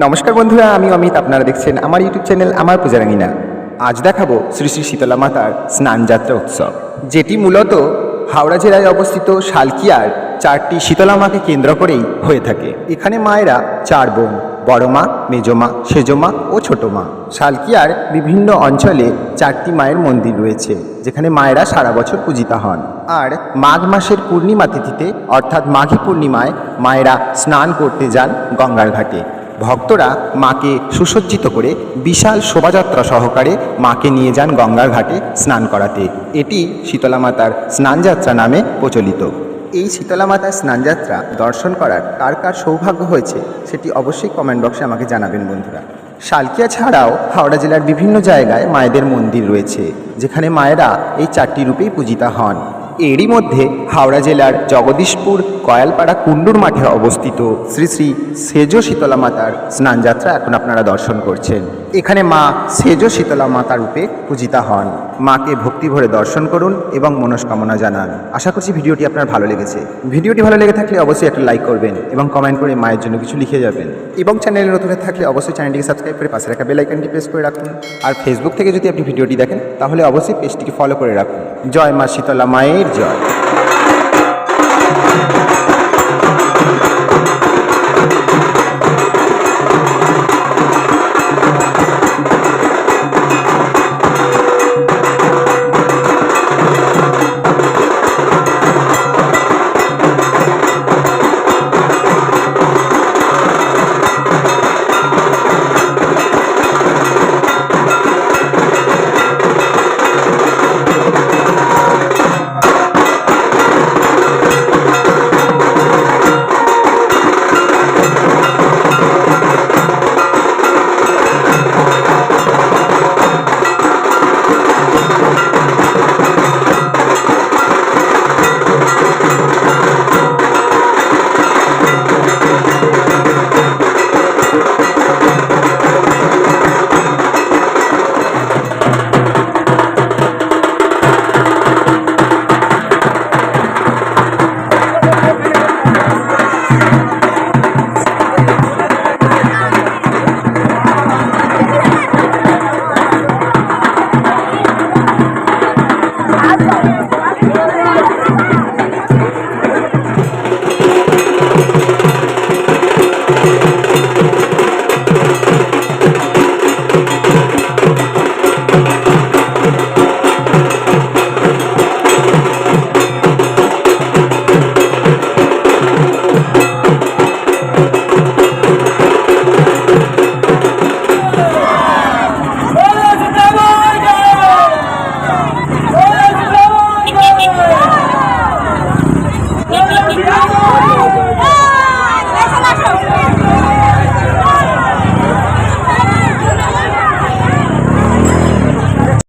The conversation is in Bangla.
নমস্কার বন্ধুরা, আমি অমিত, আপনারা দেখছেন আমার ইউটিউব চ্যানেল আমার পূজারাঙ্গিনা আজ দেখাবো শ্রী শ্রী শীতলা মাতার স্নানযাত্রা উৎসব, যেটি মূলত হাওড়া জেলায় অবস্থিত শালকিয়ার চারটি শীতলা মাকে কেন্দ্র করেই হয়ে থাকে। এখানে মায়েরা চার বোন, বড় মা মেজমা সেজমা ও ছোট মা। শালকিয়ার বিভিন্ন অঞ্চলে চারটি মায়ের মন্দির রয়েছে, যেখানে মায়েরা সারা বছর পূজিতা হন। আর মাঘ মাসের পূর্ণিমা তিথিতে, অর্থাৎ মাঘী পূর্ণিমায়, মায়েরা স্নান করতে যান গঙ্গার ঘাটে। ভক্তরা মাকে সুসজ্জিত করে বিশাল শোভাযাত্রা সহকারে মাকে নিয়ে যান গঙ্গার ঘাটে স্নান করাতে। এটি শীতলা মাতার স্নানযাত্রা নামে প্রচলিত। এই শীতলা মাতার স্নানযাত্রা দর্শন করার কার কার সৌভাগ্য হয়েছে সেটি অবশ্যই কমেন্ট বক্সে আমাকে জানাবেন বন্ধুরা। শালকিয়া ছাড়াও হাওড়া জেলার বিভিন্ন জায়গায় মায়েদের মন্দির রয়েছে, যেখানে মায়েরা এই চারটি রূপেই পূজিতা হন। এরই মধ্যে হাওড়া জেলার জগদীশপুর কয়ালপাড়া কুণ্ডুর মাঠে অবস্থিত শ্রী শ্রী সেজ শীতলা মাতার স্নানযাত্রা এখন আপনারা দর্শন করছেন। এখানে মা সেজ শীতলা মাতা রূপে পূজিতা হন। মাকে ভক্তি ভরে দর্শন করুন এবং মনস্কামনা জানান। আশা করছি ভিডিওটি আপনার ভালো লেগেছে। ভিডিওটি ভালো লেগে থাকলে অবশ্যই একটা লাইক করবেন এবং কমেন্ট করে মায়ের জন্য কিছু লিখে যাবেন। এবং চ্যানেলে নতুন থাকলে অবশ্যই চ্যানেলটিকে সাবস্ক্রাইব করে পাশে রাখা বেল আইকনটি প্রেস করে রাখুন। আর ফেসবুক থেকে যদি আপনি ভিডিওটি দেখেন, তাহলে অবশ্যই পেজটিকে ফলো করে রাখুন। জয় মা শীতলা মায়ের জয়।